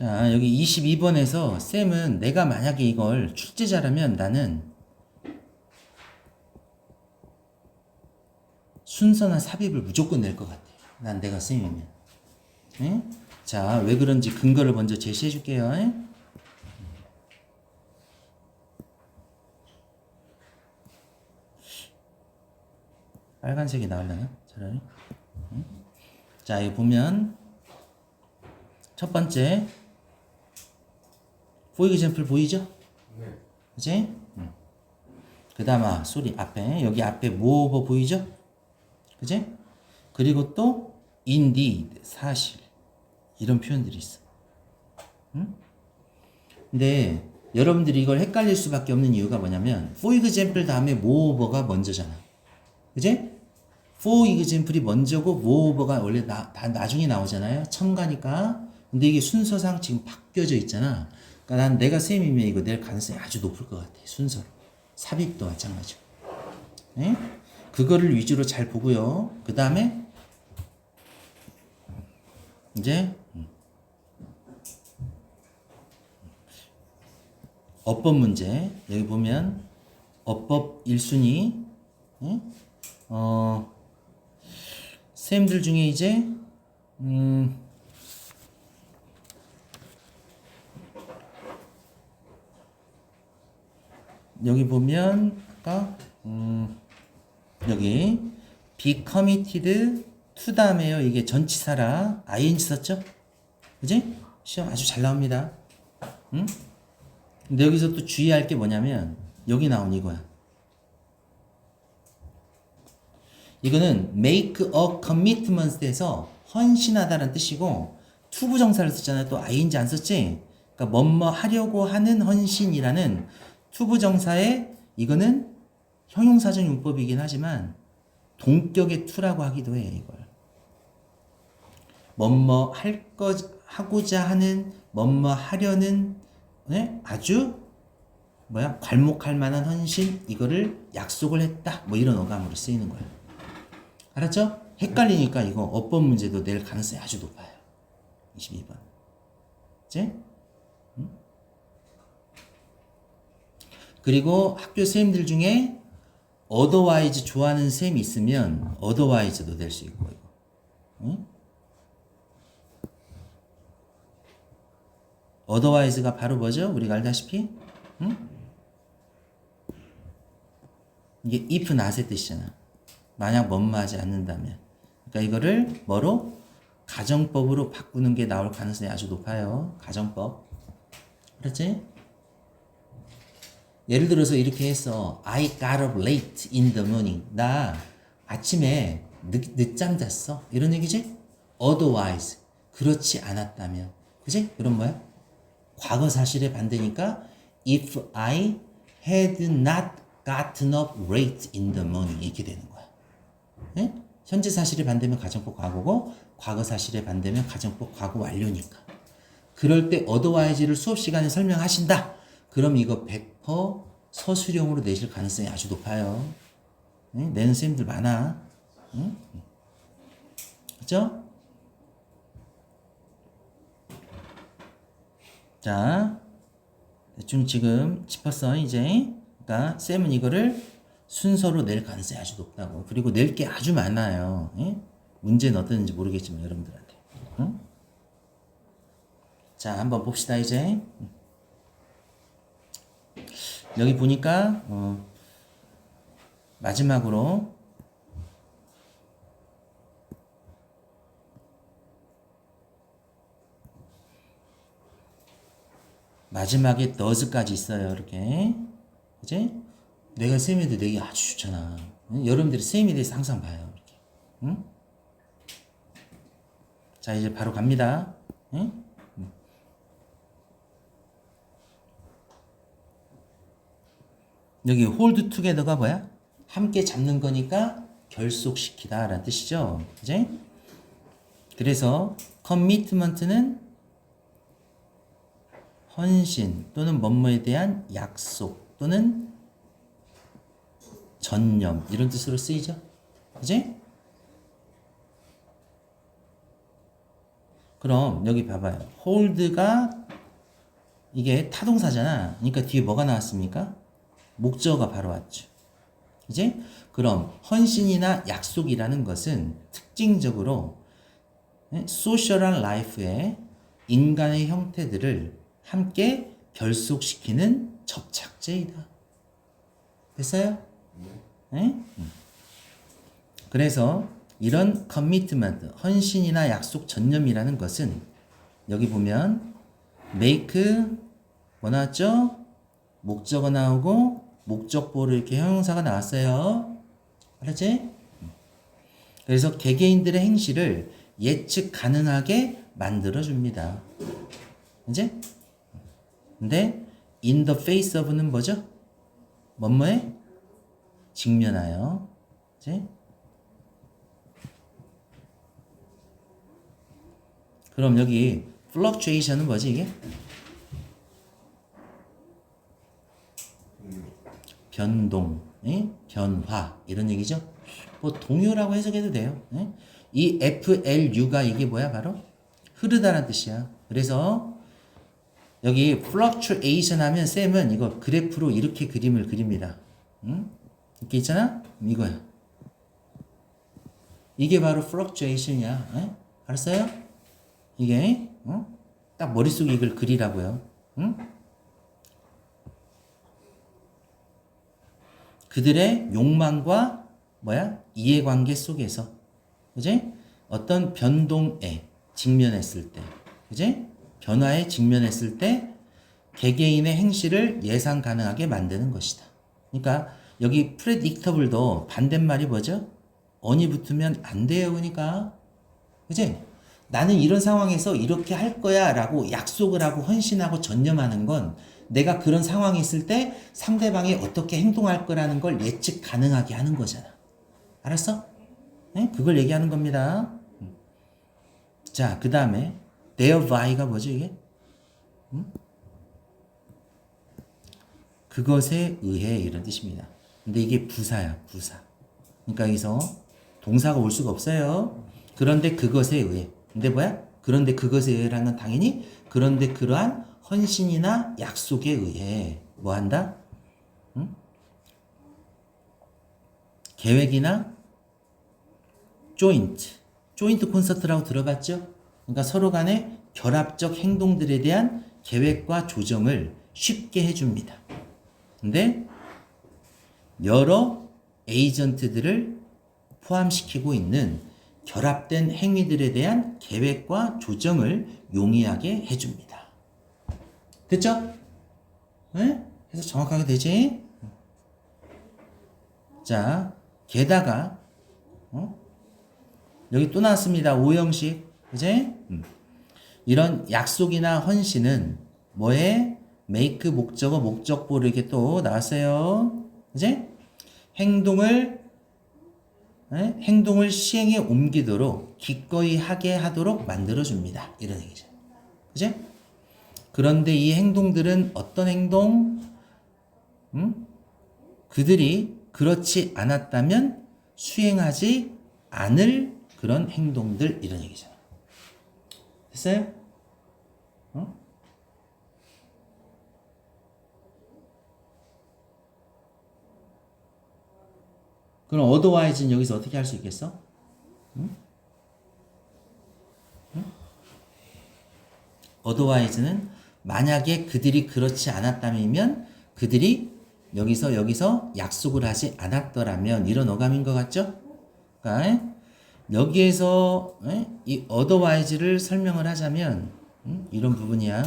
자, 여기 22번에서 쌤은 내가 만약에 이걸 출제자라면 나는 순서나 삽입을 무조건 낼 것 같아. 난 내가 쌤이면. 응? 자, 왜 그런지 근거를 먼저 제시해 줄게요. 응? 빨간색이 나오려나? 차라리. 응? 자, 여기 보면 첫 번째 보이기 젠플 보이죠? 네. 그지? 응. 그 다음 아 소리 앞에 여기 앞에 모어버 보이죠? 그지? 그리고 또 indeed 사실 이런 표현들이 있어. 응? 근데 여러분들이 이걸 헷갈릴 수밖에 없는 이유가 뭐냐면 for example 다음에 moreover가 먼저잖아. 그지? for example이 먼저고 moreover가 원래 나, 다 나중에 나오잖아요. 첨가니까. 근데 이게 순서상 지금 바뀌어져 있잖아. 그러니까 난 내가 쌤이면 이거 낼 가능성이 아주 높을 것 같아. 순서로. 삽입도 마찬가지고. 예? 그거를 위주로 잘 보고요. 그 다음에 이제 음. 어법 문제 여기 보면 어법 1순위 예? 어 쌤들 중에 이제 음 여기 보면 아까 음 여기 be committed to 다음에요. 이게 전치사라 ing 썼죠? 그지? 시험 아주 잘 나옵니다. 응? 근데 여기서 또 주의할 게 뭐냐면 여기 나온 이거야. 이거는 make a commitment에서 헌신하다라는 뜻이고 투부 정사를 썼잖아요. 또 ing 안 썼지? 그러니까 뭐뭐 하려고 하는 헌신이라는 투부 정사에 이거는 형용사적 용법이긴 하지만 동격의 투라고 하기도 해 이걸. 뭐뭐 할 거 하고자 하는 뭐뭐 하려는 네? 아주 뭐야 괄목할 만한 헌신 이거를 약속을 했다 뭐 이런 어감으로 쓰이는 거예요. 알았죠? 헷갈리니까 이거 어법 문제도 낼 가능성이 아주 높아요. 22번. 그치? 그리고 학교 선생님들 중에 otherwise 좋아하는 쌤이 있으면 otherwise도 될 수 있고 이거. 응? otherwise가 바로 뭐죠? 우리가 알다시피 응? 이게 if not의 뜻이잖아. 만약 뭐뭐하지 않는다면. 그러니까 이거를 뭐로 가정법으로 바꾸는 게 나올 가능성이 아주 높아요. 가정법. 그렇지? 예를 들어서 이렇게 했어. I got up late in the morning. 나 아침에 늦, 늦잠 잤어. 이런 얘기지? Otherwise. 그렇지 않았다면. 그지? 그럼 뭐야? 과거 사실의 반대니까 if I had not gotten up late in the morning 이렇게 되는 거야. 예? 현재 사실의 반대면 가정법 과거고 과거 사실의 반대면 가정법 과거 완료니까. 그럴 때 otherwise를 수업 시간에 설명하신다. 그럼 이거 100% 서술형으로 내실 가능성이 아주 높아요. 예? 내는 선생님들 많아. 응? 그죠? 자, 대충 지금 짚었어, 이제. 그러니까, 쌤은 이거를 순서로 낼 가능성이 아주 높다고. 그리고 낼 게 아주 많아요. 예? 문제는 어땠는지 모르겠지만, 여러분들한테. 응? 자, 한번 봅시다, 이제. 여기 보니까, 어, 마지막으로, 마지막에 does까지 있어요. 이렇게. 그지? 내가 쌤에 대해 내기 아주 좋잖아. 응? 여러분들이 쌤에 대해서 항상 봐요. 이렇게. 응? 자, 이제 바로 갑니다. 응? 여기 hold together가 뭐야? 함께 잡는 거니까 결속시키다 라는 뜻이죠. 그지? 그래서 commitment는 헌신 또는 뭐뭐에 대한 약속 또는 전념 이런 뜻으로 쓰이죠. 그지? 그럼 여기 봐봐요. hold가 이게 타동사잖아. 그러니까 뒤에 뭐가 나왔습니까? 목적어가 바로 왔죠. 이제 그럼 헌신이나 약속이라는 것은 특징적으로 소셜한 라이프의 인간의 형태들을 함께 결속시키는 접착제이다. 됐어요? 네? 음. 그래서 이런 커미트먼트, 헌신이나 약속 전념이라는 것은 여기 보면 make 뭐 나왔죠? 목적어 나오고 목적보로 이렇게 형용사가 나왔어요. 알았지? 그래서 개개인들의 행실을 예측 가능하게 만들어 줍니다. 이제 근데 in the face of는 뭐죠? 뭐뭐에 직면하여. 이제 그럼 여기 fluctuation은 뭐지 이게? 변동, 예? 변화 이런 얘기죠. 뭐 동요라고 해석해도 돼요. 예? 이 FLU가 이게 뭐야 바로 흐르다라는 뜻이야. 그래서 여기 fluctuation 하면 쌤은 이거 그래프로 이렇게 그림을 그립니다. 응? 이렇게 있잖아? 이거야. 이게 바로 fluctuation이야. 예? 알았어요? 이게 어? 딱 머릿속에 이걸 그리라고요. 응? 그들의 욕망과 뭐야? 이해관계 속에서 그지? 어떤 변동에 직면했을 때 그지? 변화에 직면했을 때 개개인의 행실을 예상 가능하게 만드는 것이다. 그러니까 여기 predictable도 반대말이 뭐죠? 언이 붙으면 안 돼요. 그러니까 그지? 나는 이런 상황에서 이렇게 할 거야 라고 약속을 하고 헌신하고 전념하는 건 내가 그런 상황이 있을 때 상대방이 어떻게 행동할 거라는 걸 예측 가능하게 하는 거잖아. 알았어? 네? 그걸 얘기하는 겁니다. 음. 자, 그 다음에 thereby,가 뭐죠 이게? 음? 그것에 의해 이런 뜻입니다. 근데 이게 부사야, 부사. 그러니까 여기서 동사가 올 수가 없어요. 그런데 그것에 의해. 근데 뭐야? 그런데 그것에 의해라는 건 당연히 그런데 그러한 헌신이나 약속에 의해 뭐 한다? 응? 계획이나 조인트, 조인트 콘서트라고 들어봤죠? 그러니까 서로 간의 결합적 행동들에 대한 계획과 조정을 쉽게 해줍니다. 근데 여러 에이전트들을 포함시키고 있는 결합된 행위들에 대한 계획과 조정을 용이하게 해줍니다. 됐죠? 네? 해서 정확하게 되지? 자, 게다가, 어? 여기 또 나왔습니다. 오형식. 그지? 음. 이런 약속이나 헌신은 뭐에? make 목적어 목적보로 이렇게 또 나왔어요. 그지? 행동을 네? 행동을 시행에 옮기도록 기꺼이 하게 하도록 만들어 줍니다. 이런 얘기죠. 그지? 그런데 이 행동들은 어떤 행동? 음? 그들이 그렇지 않았다면 수행하지 않을 그런 행동들 이런 얘기잖아. 됐어요? 어? 그럼 otherwise는 여기서 어떻게 할 수 있겠어? 응? 응? otherwise는 만약에 그들이 그렇지 않았다면 그들이 여기서 여기서 약속을 하지 않았더라면 이런 어감인 것 같죠? 그러니까 여기에서 이 otherwise를 설명을 하자면 이런 부분이야.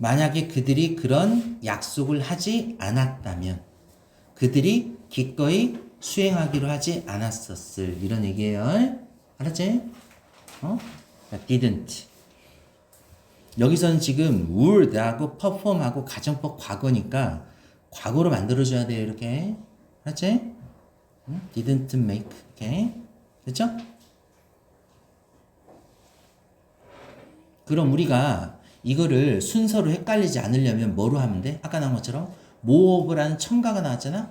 만약에 그들이 그런 약속을 하지 않았다면 그들이 기꺼이 수행하기로 하지 않았었을 이런 얘기예요. 알았지? 어? didn't. 여기서는 지금 would하고 perform하고 가정법 과거니까 과거로 만들어줘야 돼요. 이렇게. 알았지? 음? didn't make. 오케이. 됐죠? 그럼 우리가 이거를 순서로 헷갈리지 않으려면 뭐로 하면 돼? 아까 나온 것처럼 more라는 첨가가 나왔잖아?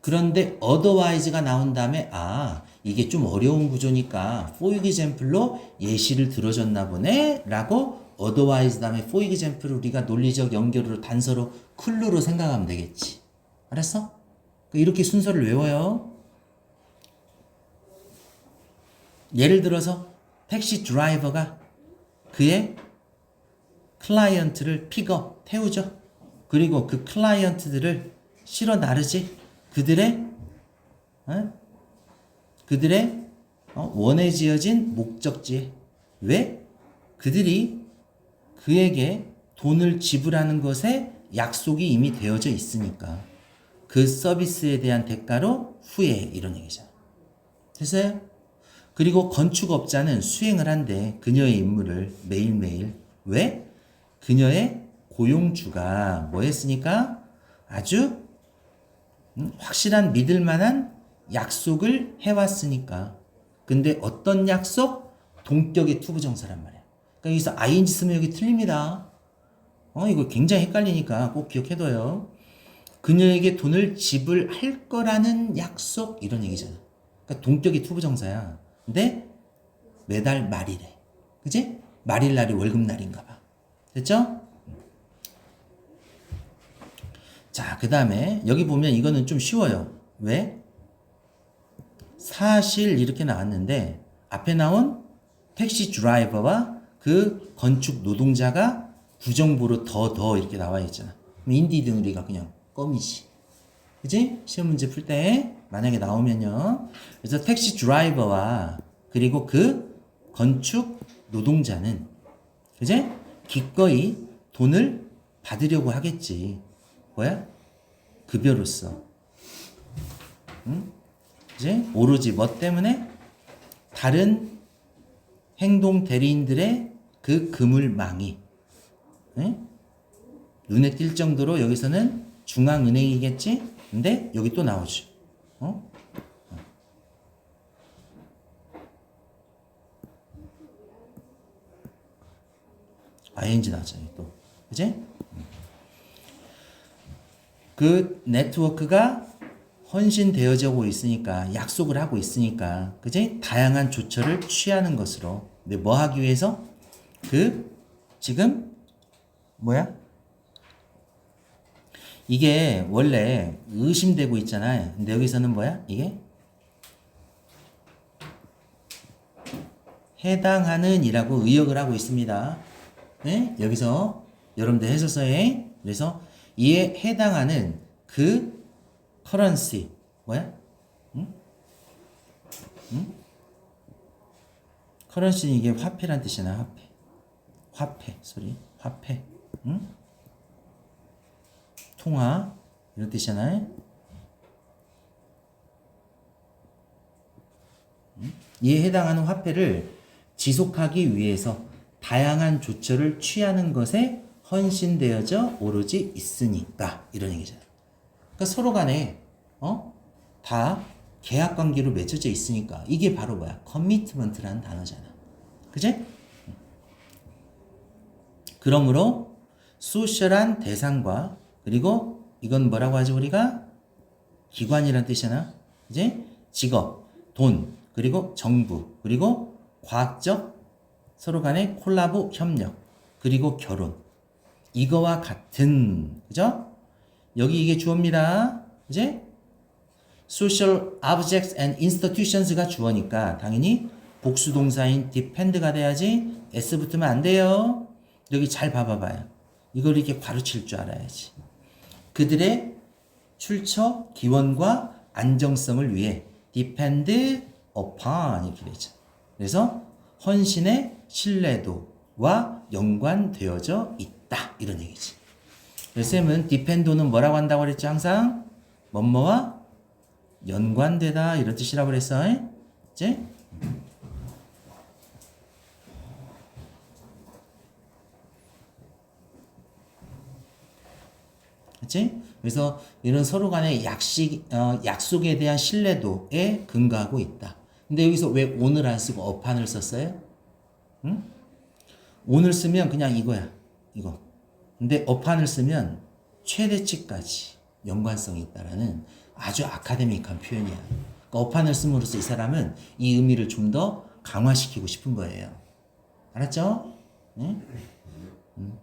그런데 otherwise가 나온 다음에 아 이게 좀 어려운 구조니까 for example로 예시를 들어줬나 보네 라고 otherwise 다음에 for example을 우리가 논리적 연결으로 단서로 클루로 생각하면 되겠지 알았어? 이렇게 순서를 외워요 예를 들어서 택시 드라이버가 그의 클라이언트를 픽업 태우죠. 그리고 그 클라이언트들을 실어 나르지. 그들의 어? 그들의 어? 원에 지어진 목적지에 왜 그들이 그에게 돈을 지불하는 것에 약속이 이미 되어져 있으니까 그 서비스에 대한 대가로 후에 이런 얘기잖아. 됐어요? 그리고 건축업자는 수행을 한데 그녀의 임무를 매일매일 왜? 그녀의 고용주가 뭐 했으니까 아주 음, 확실한 믿을 만한 약속을 해왔으니까. 근데 어떤 약속? 동격의 투부정사란 말이야. 그러니까 여기서 ing 쓰면 여기 틀립니다. 어, 이거 굉장히 헷갈리니까 꼭 기억해둬요. 그녀에게 돈을 지불할 거라는 약속 이런 얘기잖아. 그러니까 동격이 투부정사야. 근데 매달 말이래. 그지? 말일 날이 월급 날인가 봐. 됐죠? 자, 그 다음에 여기 보면 이거는 좀 쉬워요. 왜? 사실 이렇게 나왔는데 앞에 나온 택시 드라이버와 그 건축 노동자가 부정부로 더 더 이렇게 나와 있잖아. 인디드 우리가 그냥 껌이지. 그지? 시험 문제 풀 때 만약에 나오면요. 그래서 택시 드라이버와 그리고 그 건축 노동자는 그지? 기꺼이 돈을 받으려고 하겠지. 뭐야? 급여로서. 응? 이제 오로지 뭐 때문에 다른 행동 대리인들의 그 그물망이 응? 눈에 띌 정도로 여기서는 중앙은행이겠지? 근데 여기 또 나오죠. 어? Ing 나왔잖아요, 또. 그지? 그 네트워크가 헌신되어지고 있으니까, 약속을 하고 있으니까, 그지? 다양한 조처를 취하는 것으로. 근데 뭐 하기 위해서? 그, 지금, 뭐야? 이게 원래 의심되고 있잖아요. 근데 여기서는 뭐야? 이게? 해당하는 이라고 의역을 하고 있습니다. 네? 여기서 여러분들 해설서에 그래서 이에 해당하는 그 커런시 뭐야? 응? 응? 커런시는 이게 화폐란 뜻이나 화폐. 화폐 소리 화폐. 응? 통화 이런 뜻이잖아요. 응? 이에 해당하는 화폐를 지속하기 위해서 다양한 조처를 취하는 것에 헌신되어져 오로지 있으니까 이런 얘기잖아. 그러니까 서로 간에 어? 다 계약 관계로 맺어져 있으니까 이게 바로 뭐야? 커미트먼트라는 단어잖아. 그제? 그러므로 소셜한 대상과 그리고 이건 뭐라고 하죠 우리가? 기관이란 뜻이잖아. 이제 직업, 돈, 그리고 정부, 그리고 과학적 서로 간의 콜라보 협력, 그리고 결혼. 이거와 같은, 그죠? 여기 이게 주어입니다. 이제 social objects and institutions가 주어니까 당연히 복수 동사인 depend가 돼야지 s 붙으면 안 돼요. 여기 잘 봐봐봐요. 이걸 이렇게 가르칠 줄 알아야지. 그들의 출처, 기원과 안정성을 위해 depend upon 이렇게 되죠. 그래서 헌신의 신뢰도와 연관되어져 있다. 이런 얘기지. 쌤은 디펜도는 뭐라고 한다고 그랬죠? 항상 뭐뭐와 연관되다 이런 뜻이라고 그랬어. 이제 그치? 그래서 이런 서로 간의 약식, 어, 약속에 대한 신뢰도에 근거하고 있다. 근데 여기서 왜 오늘 안 쓰고 어판을 썼어요? 응? 오늘 쓰면 그냥 이거야. 이거. 근데 어판을 쓰면 최대치까지 연관성이 있다라는 아주 아카데믹한 표현이야. 그러니까 어판을 씀으로써 이 사람은 이 의미를 좀 더 강화시키고 싶은 거예요. 알았죠? 응? 음.